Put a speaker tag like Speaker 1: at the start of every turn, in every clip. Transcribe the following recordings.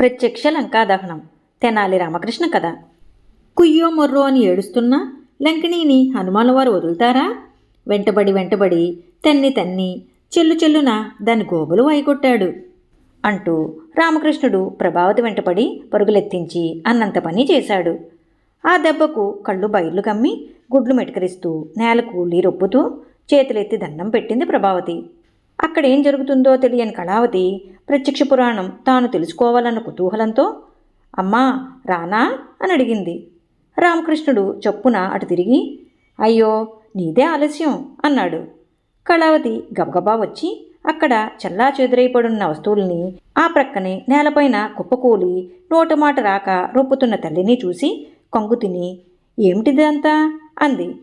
Speaker 1: ప్రత్యక్ష లంకాదహనం తెనాలి రామకృష్ణ కథ. కుయ్యో మొర్రో అని ఏడుస్తున్నా లంకిణీని హనుమానవారు వదులుతారా? వెంటబడి వెంటబడి తన్ని తన్ని చెల్లు చెల్లున దాని గోబులు వైగొట్టాడు అంటూ రామకృష్ణుడు ప్రభావతి వెంటపడి పరుగులెత్తించి అన్నంత పని చేశాడు. ఆ దెబ్బకు కళ్ళు బయర్లు కమ్మి గుడ్లు మెటకరిస్తూ నేలకు రొప్పుతూ చేతులెత్తి దండం పెట్టింది ప్రభావతి. అక్కడ ఏం జరుగుతుందో తెలియని కళావతి ప్రత్యక్ష పురాణం తాను తెలుసుకోవాలన్న కుతూహలంతో అమ్మా రానా? అని అడిగింది. రామకృష్ణుడు చొప్పున అటు తిరిగి అయ్యో నీదే ఆలస్యం అన్నాడు. కళావతి గబగబా వచ్చి అక్కడ చల్లా చెదురైపడున్న వస్తువుల్ని ఆ ప్రక్కనే నేలపైన కుప్పకూలి నోటమాట రాక రొప్పుతున్న తల్లిని చూసి కొంగు తిని ఏమిటిదంతా? అంది.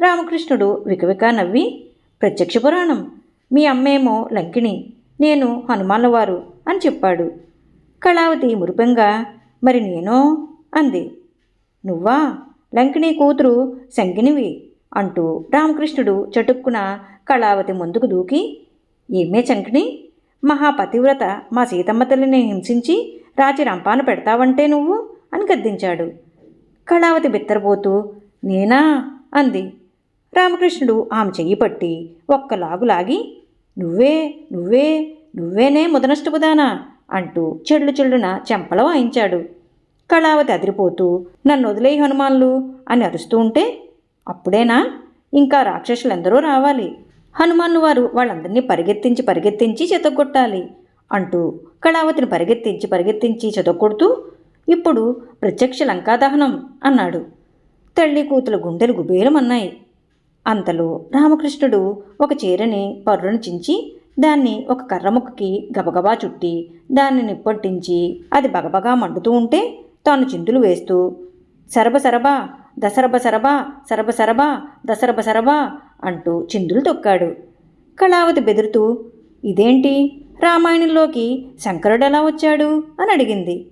Speaker 1: రామకృష్ణుడు వికవిక నవ్వి ప్రత్యక్ష పురాణం. మీ అమ్మేమో లంకిణి నేను హనుమానవారు అని చెప్పాడు. కళావతి మురిపెంగా మరి నేనో? అంది. నువ్వా? లంకిణి కూతురు శంకినివి అంటూ రామకృష్ణుడు చటుక్కున కళావతి ముందుకు దూకి. ఏమే చంకిణి మహాపతివ్రత మా సీతమ్మ తల్లిని హింసించి రాచి రంపాన పెడతావంటే నువ్వు? అని గద్దించాడు. కళావతి బిత్తరపోతూ నేనా? అంది. రామకృష్ణుడు ఆమె చెయ్యి పట్టి ఒక్కలాగు లాగి నువ్వే నువ్వే నువ్వేనే ముదనష్టపుదానా అంటూ చెళ్ళు చెళ్ళున చెంపల వాయించాడు. కళావతి అదిరిపోతూ నన్ను వదిలేయి హనుమాన్లు అని అరుస్తూ ఉంటే అప్పుడేనా? ఇంకా రాక్షసులెందరో రావాలి. హనుమాన్లు వారు వాళ్ళందరినీ పరిగెత్తించి పరిగెత్తించి చెతగొట్టాలి అంటూ కళావతిని పరిగెత్తించి పరిగెత్తించి చెతగొడుతూ ఇప్పుడు ప్రత్యక్ష లంకాదహనం అన్నాడు. తల్లి కూతుల గుండెలు గుబేరమన్నాయి అంతలో రామకృష్ణుడు ఒక చీరని పర్రును చించి దాన్ని ఒక కర్ర ముక్కకి గబగబా చుట్టి దాన్ని నిప్పొట్టించి అది బగబగా మండుతూ ఉంటే తాను చిందులు వేస్తూ సరబ సరబా దసరబ సరబా సరబ సరబా దసరబ సరబా అంటూ చిందులు తొక్కాడు. కళావతి బెదురుతూ ఇదేంటి? రామాయణంలోకి శంకరుడు ఎలా వచ్చాడు? అని అడిగింది.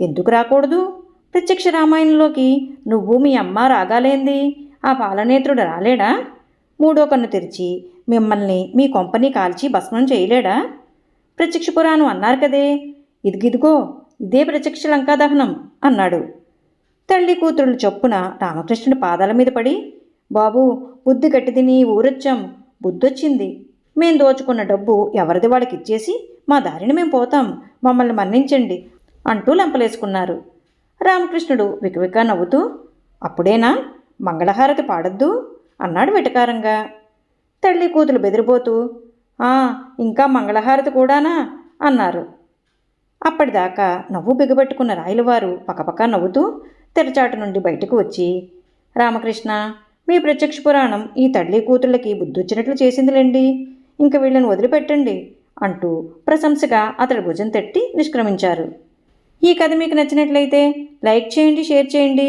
Speaker 1: ఎందుకు రాకూడదు? ప్రత్యక్ష రామాయణంలోకి నువ్వు మీ అమ్మ రాగాలేంది? ఆ పాలనేత్రుడు రాలేడా? మూడో కన్ను తెరిచి మిమ్మల్ని మీ కొంపని కాల్చి భస్మం చేయలేడా? ప్రత్యక్ష పురాణం అన్నారు కదే. ఇదిగిదిగో ఇదే ప్రత్యక్ష లంకాదహనం అన్నాడు. తల్లి కూతురులు చొప్పున రామకృష్ణుడి పాదాల మీద పడి బాబు బుద్ధి గట్టిదిని ఊరొచ్చాం బుద్ధొచ్చింది. మేం దోచుకున్న డబ్బు ఎవరిది వాళ్ళకి ఇచ్చేసి మా దారిని మేము పోతాం మమ్మల్ని మన్నించండి అంటూ లంపలేసుకున్నారు. రామకృష్ణుడు వికవిక నవ్వుతూ అప్పుడేనా? మంగళహారతి పాడొద్దు అన్నాడు వెటకారంగా. తల్లి కూతులు బెదిరిపోతూ "ఆ, ఇంకా మంగళహారతి కూడానా? అన్నారు. అప్పటిదాకా నవ్వు బిగబెట్టుకున్న రాయలవారు పక్కపక్క నవ్వుతూ తెరచాటు నుండి బయటకు వచ్చి రామకృష్ణ మీ ప్రత్యక్ష పురాణం ఈ తల్లి కూతుళ్ళకి బుద్ధొచ్చినట్లు చేసిందిలేండి. ఇంక వీళ్ళని వదిలిపెట్టండి అంటూ ప్రశంసగా అతడి భుజం తట్టి నిష్క్రమించారు. ఈ కథ మీకు నచ్చినట్లయితే లైక్ చేయండి షేర్ చేయండి.